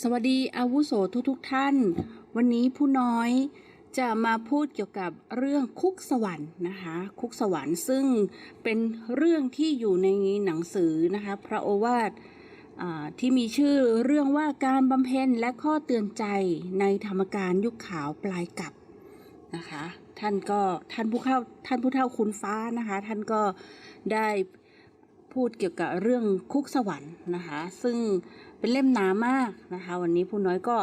สวัสดีอาวุโสทุกทุกท่าน วันนี้ผู้น้อยจะมาพูดเกี่ยวกับเรื่องคุกสวรรค์นะคะ คุกสวรรค์ซึ่งเป็นเรื่องที่อยู่ในหนังสือนะคะ พระโอวาทอ่าที่มีชื่อเรื่องว่าการบำเพ็ญและข้อเตือนใจในธรรมการยุคขาวปลายกับนะคะ ท่านก็ท่านผู้เข้าท่านผู้เฒ่าคุณฟ้านะคะ ท่านก็ได้พูดเกี่ยวกับเรื่องคุกสวรรค์นะคะ ซึ่ง เป็นเล่มหนามากนะคะ วันนี้ผู้น้อยก็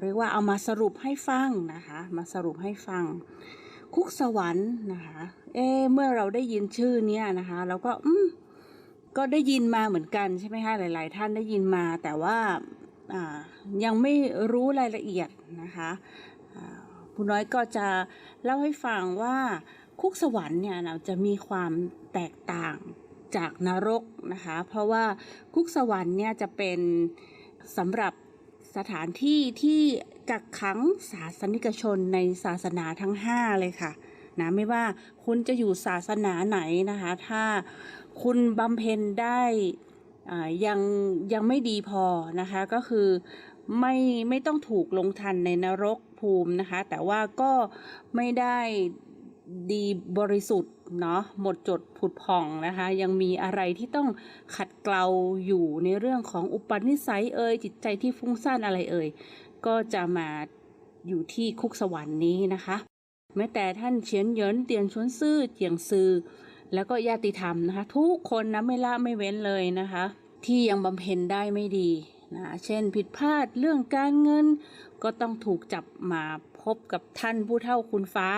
เรียกว่าเอามาสรุปให้ฟังนะคะ มาสรุปให้ฟัง คุกสวรรค์นะคะ เอ๊เมื่อเราได้ยินชื่อเนี้ยนะคะเราก็อืมก็ได้ยินมาเหมือนกันใช่ไหมคะหลาย ๆ ท่านได้ยินมาแต่ว่าอ่ายังไม่รู้รายละเอียดนะคะผู้น้อยก็จะเล่าให้ฟังว่าคุกสวรรค์เนี่ยเราจะมีความแตกต่าง จากนรกนะคะ เพราะว่าคุกสวรรค์เนี่ยจะเป็นสำหรับสถานที่ที่กักขังศาสนิกชนในศาสนาทั้ง 5 เลยค่ะนะไม่ว่าคุณจะอยู่ศาสนาไหนนะคะ ถ้าคุณบำเพ็ญได้อ่ายังยังไม่ดีพอนะคะ ก็คือไม่ไม่ต้องถูกลงทันในนรกภูมินะคะ แต่ว่าก็ไม่ได้ดีบริสุทธิ์ เนาะหมดจดผุดผ่องนะคะ ยังมีอะไรที่ต้องขัดเกลาอยู่ในเรื่องของอุปนิสัยเอ่ยจิตใจที่ฟุ้งซ่านอะไรเอ่ยก็จะมาอยู่ที่คุกสวรรค์นี้นะคะ แม้แต่ท่านเฉียนเยินเตียนชวนซื่อเจียงซือแล้วก็ญาติธรรมนะคะ ทุกคนนะไม่ละไม่เว้นเลยนะคะ ที่ยังบำเพ็ญได้ไม่ดีนะเช่นผิดพลาดเรื่องการเงินก็ต้องถูกจับมา พบกับท่านผู้เฒ่าคุณฟ้า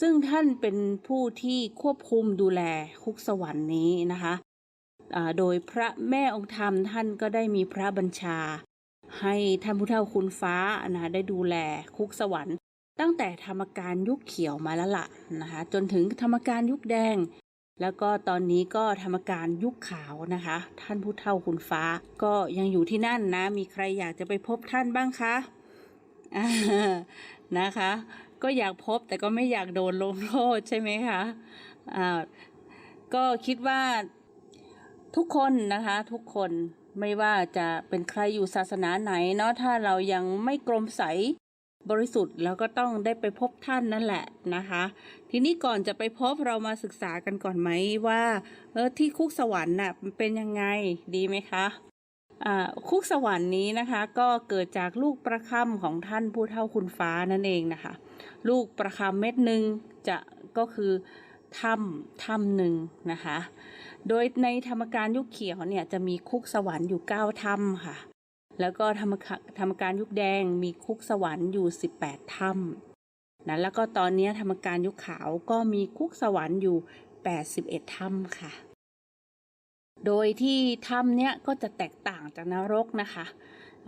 ซึ่งท่านเป็นผู้ที่ควบคุมดูแลคุกสวรรค์นี้นะคะโดยพระแม่องค์ธรรมท่านก็ได้มีพระบัญชา ให้ท่านผู้เฒ่าคุณฟ้านะได้ดูแลคุกสวรรค์ ตั้งแต่ธรรมการยุคเขียวมาแล้วล่ะนะคะจนถึงธรรมการยุคแดง แล้วก็ตอนนี้ก็ธรรมการยุคขาวนะคะ ท่านผู้เฒ่าคุณฟ้าก็ยังอยู่ที่นั่นนะ มีใครอยากจะไปพบท่านบ้างคะ นะคะ ก็อยากพบแต่ก็ไม่อยากโดนลงโทษใช่ไหมคะอ่าก็คิดว่าทุกคนนะคะทุกคนไม่ว่าจะเป็นใครอยู่ศาสนาไหนเนาะถ้าเรายังไม่กลมใสบริสุทธิ์แล้วก็ต้องได้ไปพบท่านนั่นแหละนะคะ ทีนี้ก่อนจะไปพบเรามาศึกษากันก่อนไหมว่าเออที่คุกสวรรค์น่ะเป็นยังไงดีไหมคะ คุกสวรรค์นี้นะคะ ก็เกิดจากลูกประคำของท่านผู้เฒ่าคุณฟ้านั่นเองนะคะ ลูกประคำเม็ดหนึ่งจะก็คือถ้ำถ้ำหนึ่งนะคะ โดยในธรรมการยุคเขียวเนี่ยจะมีคุกสวรรค์อยู่เก้าถ้ำค่ะ แล้วก็ธรรมธรรมการยุคแดงมีคุกสวรรค์อยู่สิบแปดถ้ำนะแล้วก็ตอนนี้ธรรมการยุคขาวก็มีคุกสวรรค์อยู่แปดสิบเอ็ดถ้ำค่ะ โดยที่ถ้ำเนี้ยก็จะแตกต่างจากนรกนะคะ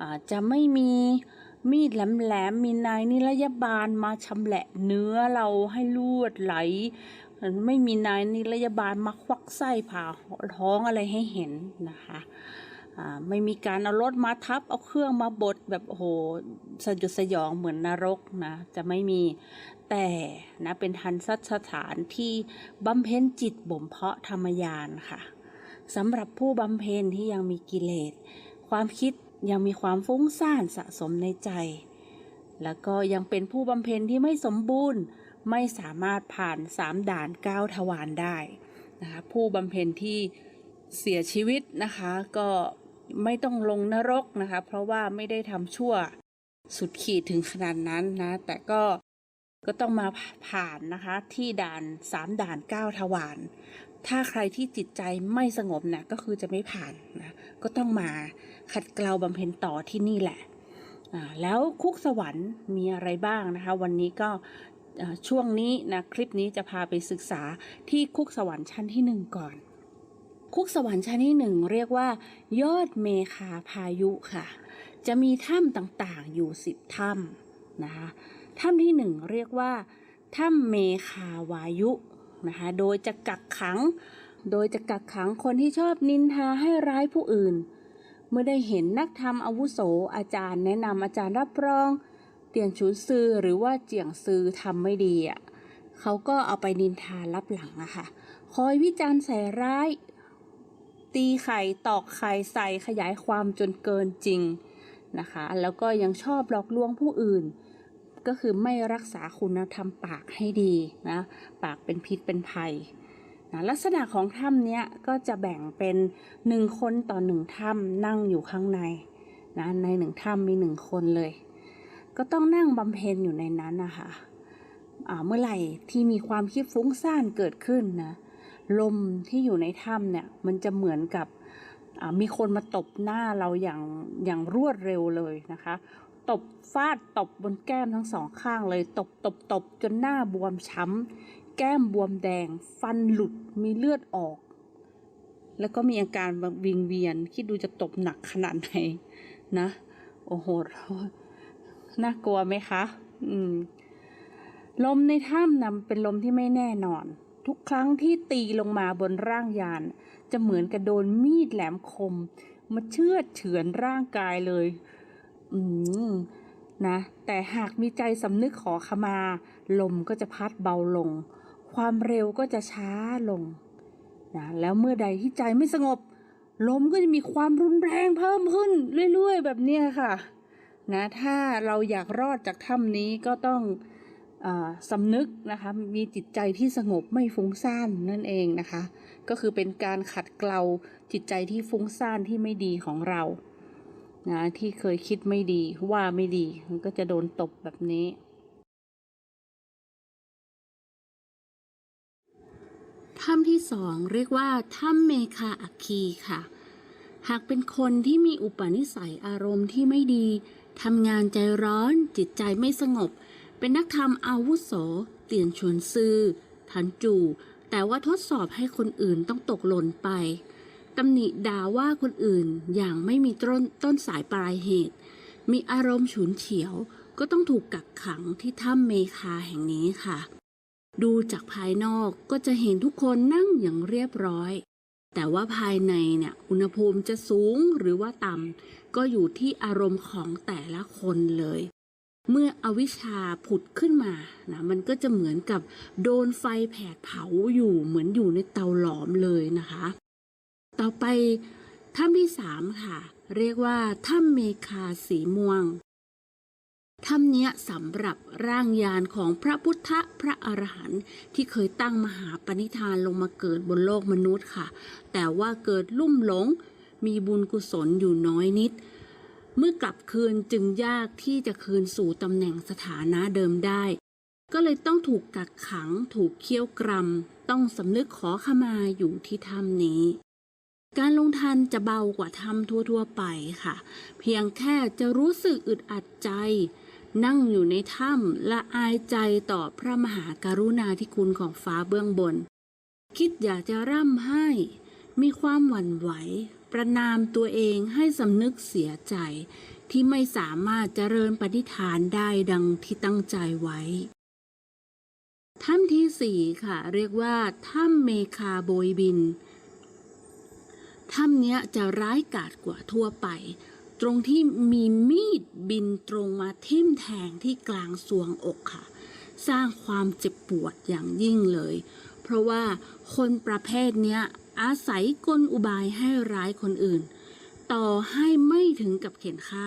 อ่าจะไม่มีมีดแหลมๆมีนายนิรยบาลมาชำแหละเนื้อเราให้ลวดไหล ไม่มีนายนิรยบาลมาควักไส้ผ่าท้องอะไรให้เห็นนะคะไม่มีการเอารถมาทับเอาเครื่องมาบดแบบโอ้โหสยดสยองเหมือนนรกนะจะไม่มีแต่นะเป็นทันสัสถานที่บำเพ็ญจิตบ่มเพาะธรรมยานค่ะ สำหรับผู้บำเพ็ญที่ยังมีกิเลส ความคิดยังมีความฟุ้งซ่านสะสมในใจ แล้วก็ยังเป็นผู้บำเพ็ญที่ไม่สมบูรณ์ ไม่สามารถผ่านสามด่านก้าวทวารได้นะคะผู้บำเพ็ญที่เสียชีวิตนะคะก็ไม่ต้องลงนรกนะคะ เพราะว่าไม่ได้ทำชั่วสุดขีดถึงขนาดนั้นนะ แต่ก็ก็ต้องมาผ่านนะคะที่ด่านสามด่านก้าวทวาร ถ้าใครที่จิตใจไม่สงบนี่ยก็คือจะไม่ผ่านนะก็ต้องมาขัดเกลาบำเพ็ญต่อที่นี่แหละแล้วคุกสวรรค์มีอะไรบ้างนะคะ วันนี้ก็ช่วงนี้นะคลิปนี้จะพาไปศึกษาที่คุกสวรรค์ชั้นที่หนึ่งก่อน คุกสวรรค์ชั้นที่หนึ่งเรียกว่า ยอดเมคาพายุค่ะ จะมีถ้ำต่างๆอยู่สิบถ้ำนะคะถ้ำที่หนึ่งเรียกว่าถ้ำเมคาวายุ นะคะ โดยจะกักขัง โดยจะกักขังคนที่ชอบนินทาให้ร้ายผู้อื่น เมื่อได้เห็นนักธรรมอาวุโสอาจารย์แนะนำอาจารย์รับรอง เตียนชูซือหรือว่าเจียงซือทำไม่ดีอะเขาก็เอาไปนินทารับหลังอะค่ะ คอยวิจารณ์ใส่ร้าย ตีไข่ตอกไข่ใส่ขยายความจนเกินจริงนะคะ แล้วก็ยังชอบหลอกลวงผู้อื่น ก็คือไม่รักษาคุณธรรมปากให้ดีนะปากเป็นพิษเป็นภัยนะลักษณะของถ้ำเนี้ยก็จะแบ่งเป็นหนึ่งคนต่อหนึ่งถ้ำนั่งอยู่ข้างในนะในหนึ่งถ้ำมีหนึ่งคนเลย ก็ต้องนั่งบำเพ็ญอยู่ในนั้นนะคะเมื่อไหร่ที่มีความคิดฟุ้งซ่านเกิดขึ้นนะลมที่อยู่ในถ้ำเนี่ยมันจะเหมือนกับมีคนมาตบหน้าเราอย่างอย่างรวดเร็วเลยนะคะ ตบฟาดตบบนแก้มทั้งสองข้างเลย ตบตบตบจนหน้าบวมช้ำแก้มบวมแดง ฟันหลุดมีเลือดออก แล้วก็มีอาการวิงเวียนคิดดูจะตบหนักขนาดไหนนะ โอ้โหน่ากลัวไหมคะ อืม ลมในถ้ำนะเป็นลมที่ไม่แน่นอน ทุกครั้งที่ตีลงมาบนร่างยาน จะเหมือนกับโดนมีดแหลมคมมาเชือดเฉือนร่างกายเลย อืมนะ แต่หากมีใจสำนึกขอขมา ลมก็จะพัดเบาลง ความเร็วก็จะช้าลงนะแล้วเมื่อใดที่ใจไม่สงบ ลมก็จะมีความรุนแรงเพิ่มขึ้นเรื่อย ๆ แบบเนี้ค่ะนะถ้าเราอยากรอดจากถ้ำนี้ก็ต้องอสำนึกนะคะมีจิตใจที่สงบไม่ฟุ้งซ่านนั่นเองนะคะ ก็คือเป็นการขัดเกลาจิตใจที่ฟุ้งซ่านที่ไม่ดีของเรา นะที่เคยคิดไม่ดีว่าไม่ดี มันก็จะโดนตบแบบนี้ ถ้ำที่สองเรียกว่าถ้ำเมคาอัคคีค่ะ หากเป็นคนที่มีอุปนิสัยอารมณ์ที่ไม่ดีทำงานใจร้อนจิตใจไม่สงบ เป็นนักธรรมอาวุโส เตียนชวนซื่อทันจูแต่ว่าทดสอบให้คนอื่นต้องตกหล่นไป ตำหนิด่าว่าคนอื่นอย่างไม่มีต้นต้นสายปลายเหตุ มีอารมณ์ฉุนเฉียว ก็ต้องถูกกักขังที่ถ้ำเมคาแห่งนี้ค่ะ ดูจากภายนอกก็จะเห็นทุกคนนั่งอย่างเรียบร้อย แต่ว่าภายในเนี่ยอุณหภูมิจะสูงหรือว่าต่ำก็อยู่ที่อารมณ์ของแต่ละคนเลย เมื่ออวิชชาผุดขึ้นมานะมันก็จะเหมือนกับโดนไฟแผดเผาอยู่เหมือนอยู่ในเตาหลอมเลยนะคะ ต่อไปถ้ำที่สามค่ะ เรียกว่าถ้ำเมคาสีม่วงถ้ำเนี้ยสำหรับร่างยานของพระพุทธพระอรหันต์ที่เคยตั้งมหาปณิธานลงมาเกิดบนโลกมนุษย์ค่ะ แต่ว่าเกิดลุ่มหลง มีบุญกุศลอยู่น้อยนิด เมื่อกลับคืนจึงยากที่จะคืนสู่ตำแหน่งสถานะเดิมได้ ก็เลยต้องถูกกักขัง ถูกเคี่ยวกรำต้องสำนึกขอขมาอยู่ที่ถ้ำนี้ การลงทันจะเบากว่าถ้ำทั่วๆไปค่ะ เพียงแค่จะรู้สึกอึดอัดใจ นั่งอยู่ในถ้ำละอายใจต่อพระมหาการุณาธิคุณของฟ้าเบื้องบน คิดอยากจะร่ำให้ มีความหวั่นไหว ประนามตัวเองให้สำนึกเสียใจ ที่ไม่สามารถเจริญปฏิฐานได้ดังที่ตั้งใจไว้ ถ้ำที่สี่ค่ะ เรียกว่าถ้ำเมคาโบยบิน ถ้ำเนี้ยจะร้ายกาจกว่าทั่วไป ตรงที่มีมีดบินตรงมาทิ่มแทงที่กลางสวงอกค่ะ สร้างความเจ็บปวดอย่างยิ่งเลย เพราะว่าคนประเภทเนี้ยอาศัยกลอุบายให้ร้ายคนอื่น ต่อให้ไม่ถึงกับเข็นฆ่า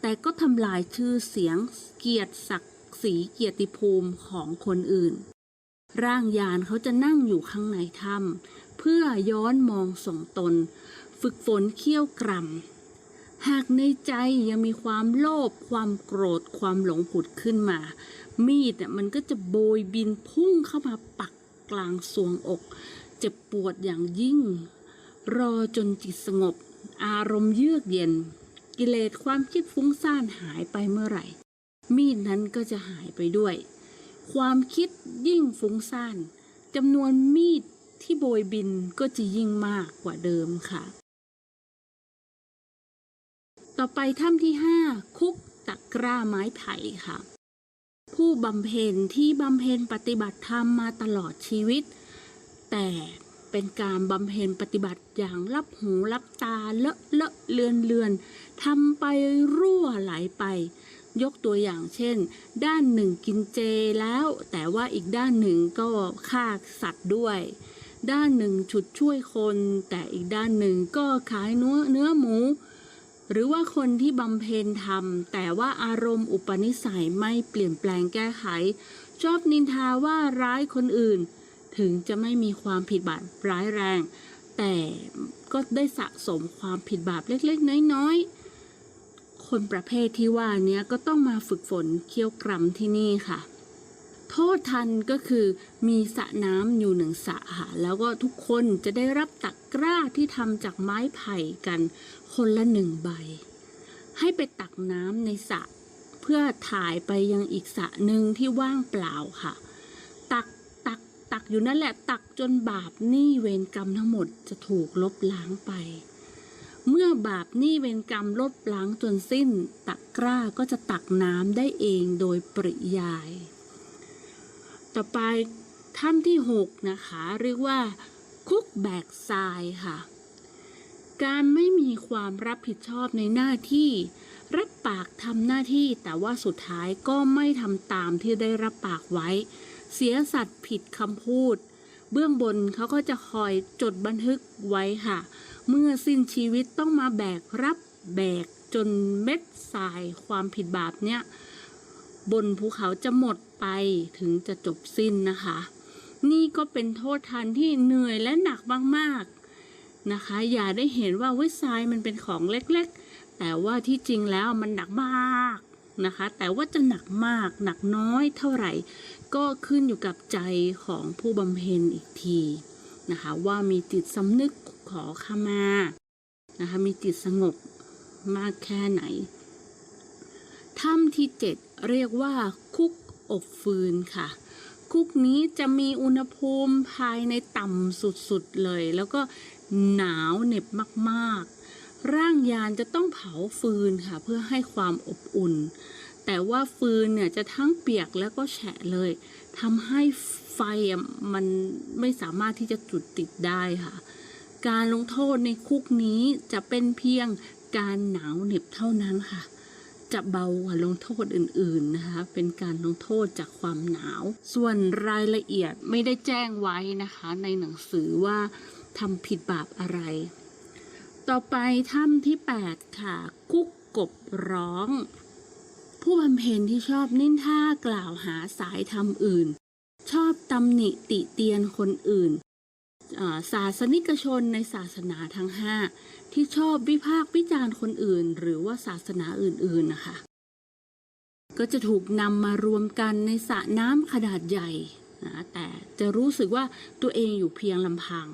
แต่ก็ทำลายชื่อเสียงเกียรติศักดิ์ศรีเกียรติภูมิของคนอื่น ร่างยานเขาจะนั่งอยู่ข้างในถ้ำ เพื่อย้อนมองส่งตน ฝึกฝนเคี่ยวกรำหากในใจยังมีความโลภความโกรธความหลงผุดขึ้นมา มีดน่ะมันก็จะโบยบินพุ่งเข้ามาปักกลางสวงอก เจ็บปวดอย่างยิ่ง รอจนจิตสงบ อารมณ์เยือกเย็น กิเลสความคิดฟุ้งซ่านหายไปเมื่อไหร่ มีดนั้นก็จะหายไปด้วย ความคิดยิ่งฟุ้งซ่านจำนวนมีด ที่โบยบินก็จะยิ่งมากกว่าเดิมค่ะ ต่อไปถ้ำที่ห้าคุกตะกร้าไม้ไผ่ค่ะ ผู้บำเพ็ญที่บำเพ็ญปฏิบัติธรรมมาตลอดชีวิต แต่เป็นการบำเพ็ญปฏิบัติอย่างลับหูลับตาเลอะเลอะเลือนเลือนทำไปรั่วไหลไป ยกตัวอย่างเช่น ด้านหนึ่งกินเจแล้ว แต่ว่าอีกด้านหนึ่งก็ฆ่าสัตว์ด้วย ด้านหนึ่งฉุดช่วยคน แต่อีกด้านหนึ่งก็ขายเนื้อเนื้อหมู หรือว่าคนที่บำเพ็ญธรรม แต่ว่าอารมณ์อุปนิสัยไม่เปลี่ยนแปลงแก้ไข ชอบนินทาว่าร้ายคนอื่น ถึงจะไม่มีความผิดบาปร้ายแรง แต่ก็ได้สะสมความผิดบาปเล็กๆ น้อยๆ คนประเภทที่ว่านี้ก็ต้องมาฝึกฝนเคี่ยวกรำที่นี่ค่ะ โทษทันก็คือมีสระน้ำอยู่หนึ่งสระค่ะแล้วก็ทุกคนจะได้รับตักกร้าที่ทำจากไม้ไผ่กันคนละหนึ่งใบ ให้ไปตักน้ำในสระเพื่อถ่ายไปยังอีกสระหนึ่งที่ว่างเปล่าค่ะ ตักตักตักอยู่นั่นแหละตักจนบาปหนี้เวรกรรมทั้งหมดจะถูกลบล้างไป เมื่อบาปหนี้เวรกรรมลบล้างจนสิ้น ตักกร้าก็จะตักน้ำได้เองโดยปริยาย ต่อไปถ้ำที่หกนะคะ เรียกว่าคุกแบกทรายค่ะ การไม่มีความรับผิดชอบในหน้าที่ รับปากทำหน้าที่แต่ว่าสุดท้ายก็ไม่ทำตามที่ได้รับปากไว้ เสียสัตว์ผิดคำพูด เบื้องบนเขาก็จะคอยจดบันทึกไว้ค่ะ เมื่อสิ้นชีวิตต้องมาแบกรับแบกจนเม็ดทรายความผิดบาปเนี่ย บนภูเขาจะหมด ไปถึงจะจบสิ้นนะคะ นี่ก็เป็นโทษทันที่เหนื่อยและหนักมากๆนะคะ อย่าได้เห็นว่าเวยทรายมันเป็นของเล็กๆ แต่ว่าที่จริงแล้วมันหนักมากนะคะ แต่ว่าจะหนักมากหนักน้อยเท่าไหร่ ก็ขึ้นอยู่กับใจของผู้บำเพ็ญอีกทีนะคะ ว่ามีจิตสำนึกขอขมานะคะ มีจิตสงบมากแค่ไหนถ้ำที่ 7 เรียกว่าคุก อบฟืนค่ะ คุกนี้จะมีอุณหภูมิภายในต่ำสุดๆเลย แล้วก็หนาวเหน็บมากๆ ร่างยานจะต้องเผาฟืนค่ะ เพื่อให้ความอบอุ่น แต่ว่าฟืนเนี่ยจะทั้งเปียกแล้วก็แฉะเลยทำให้ไฟอะมันไม่สามารถที่จะจุดติดได้ค่ะ การลงโทษในคุกนี้จะเป็นเพียงการหนาวเหน็บเท่านั้นค่ะ จะเบากว่าลงโทษอื่นๆนะคะเป็นการลงโทษจากความหนาว ส่วนรายละเอียดไม่ได้แจ้งไว้นะคะในหนังสือว่าทำผิดบาปอะไร ต่อไปถ้ำที่ 8 ค่ะ กุ๊กกบร้อง ผู้บำเพ็ญที่ชอบนินท่ากล่าวหาสายธรรมอื่น ชอบตำหนิติเตียนคนอื่น ศาสนิกชนในศาสนาทั้งห้าที่ชอบวิพากษ์วิจารณ์คนอื่น หรือว่าศาสนาอื่นๆนะคะ ก็จะถูกนำมารวมกันในสระน้ำขนาดใหญ่นะแต่จะรู้สึกว่าตัวเองอยู่เพียงลำพัง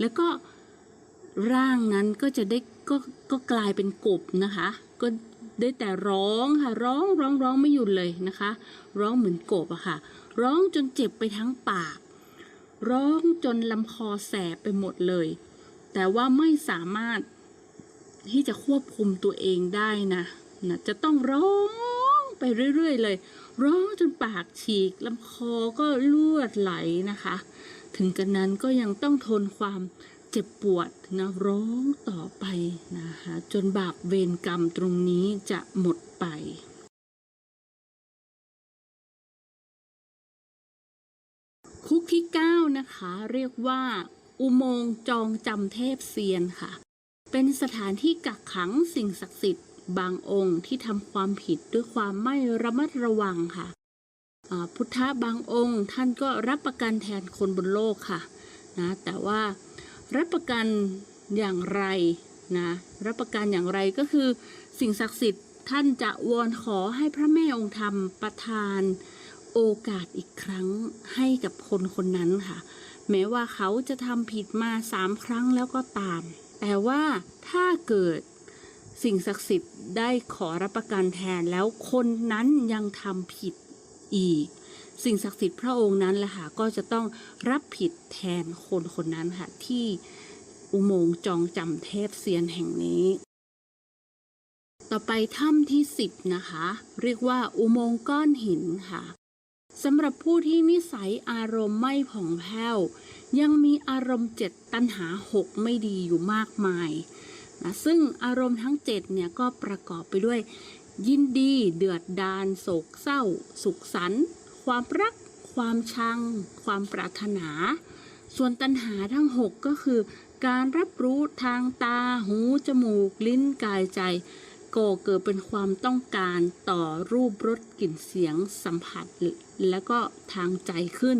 แล้วก็ร่างนั้นก็จะได้ก็ก็กลายเป็นกบนะคะ ก็ได้แต่ร้องค่ะร้องร้องร้องไม่หยุดเลยนะคะ ร้องเหมือนกบอะค่ะ ร้องจนเจ็บไปทั้งปาก ร้องจนลำคอแสบไปหมดเลย แต่ว่าไม่สามารถที่จะควบคุมตัวเองได้นะนะจะต้องร้องไปเรื่อย ๆ เลย ร้องจนปากฉีกลำคอก็ลือดไหลนะคะ ถึงกันนั้นก็ยังต้องทนความเจ็บปวดนะร้องต่อไปนะคะ จนบาปเวรกรรมตรงนี้จะหมดไป คุกที่ 9 นะคะ เรียกว่า อุโมงค์จองจำเทพเซียนค่ะ เป็นสถานที่กักขังสิ่งศักดิ์สิทธิ์ บางองค์ที่ทำความผิดด้วยความไม่ระมัดระวังค่ะ พุทธะบางองค์ท่านก็รับประกันแทนคนบนโลกค่ะนะแต่ว่ารับประกันอย่างไรนะรับประกันอย่างไรก็คือสิ่งศักดิ์สิทธิ์ท่านจะวอนขอให้พระแม่องค์ธรรมประทาน โอกาสอีกครั้งให้กับคนคนนั้นค่ะ แม้ว่าเขาจะทำผิดมาสามครั้งแล้วก็ตาม แต่ว่าถ้าเกิดสิ่งศักดิ์สิทธิ์ได้ขอรับประกันแทนแล้วคนนั้นยังทำผิดอีก สิ่งศักดิ์สิทธิ์พระองค์นั้นแหละค่ะก็จะต้องรับผิดแทนคนคนนั้นค่ะที่อุโมงค์จองจำเทพเซียนแห่งนี้ ต่อไปถ้ำที่ 10 นะคะ เรียกว่าอุโมงค์ก้อนหินค่ะ สำหรับผู้ที่นิสัยอารมณ์ไม่ผ่องแผ้ว ยังมีอารมณ์เจ็ดตัณหาหกไม่ดีอยู่มากมายนะซึ่งอารมณ์ทั้งเจ็ดเนี่ยก็ประกอบไปด้วย ยินดีเดือดดาลโศกเศร้า สุขสันต์ความรัก ความชัง ความปรารถนา ส่วนตัณหาทั้งหกก็คือ การรับรู้ทางตาหู จมูก ลิ้นกายใจ โกเกิดเป็นความต้องการต่อรูปรสกลิ่นเสียงสัมผัสแล้วก็ทางใจขึ้น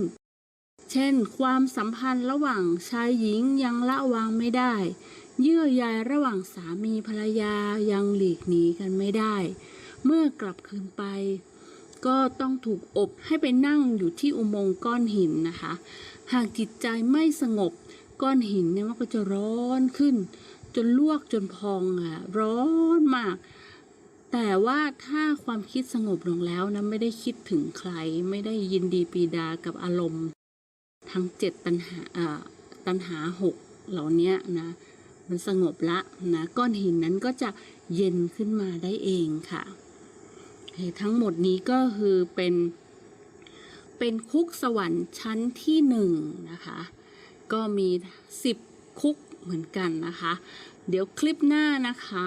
เช่น ความสัมพันธ์ระหว่างชายหญิงยังละวางไม่ได้ เยื่อใยระหว่างสามีภรรยายังหลีกหนีกันไม่ได้ เมื่อกลับคืนไป ก็ต้องถูกอบให้ไปนั่งอยู่ที่อุโมงค์ก้อนหินนะคะ หากจิตใจไม่สงบก้อนหินเนี่ยมันก็จะร้อนขึ้น จนลวกจนพองอะ ร้อนมาก แต่ว่าถ้าความคิดสงบลงแล้วนะไม่ได้คิดถึงใคร ไม่ได้ยินดีปีดากับอารมณ์ ทั้งเจ็ดตัณหาตัณหาหกเหล่านี้นะมันสงบละนะก้อนหินนั้นก็จะเย็นขึ้นมาได้เองค่ะ ทั้งหมดนี้ก็คือเป็นเป็นคุกสวรรค์ชั้นที่หนึ่งนะคะ ก็มีสิบคุก เหมือนกันนะคะ เดี๋ยวคลิปหน้านะคะ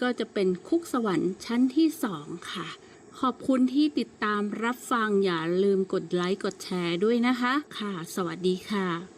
ก็จะเป็นคุกสวรรค์ชั้นที่สองค่ะ ขอบคุณที่ติดตามรับฟังอย่าลืมกดไลค์กดแชร์ด้วยนะคะ ค่ะ สวัสดีค่ะ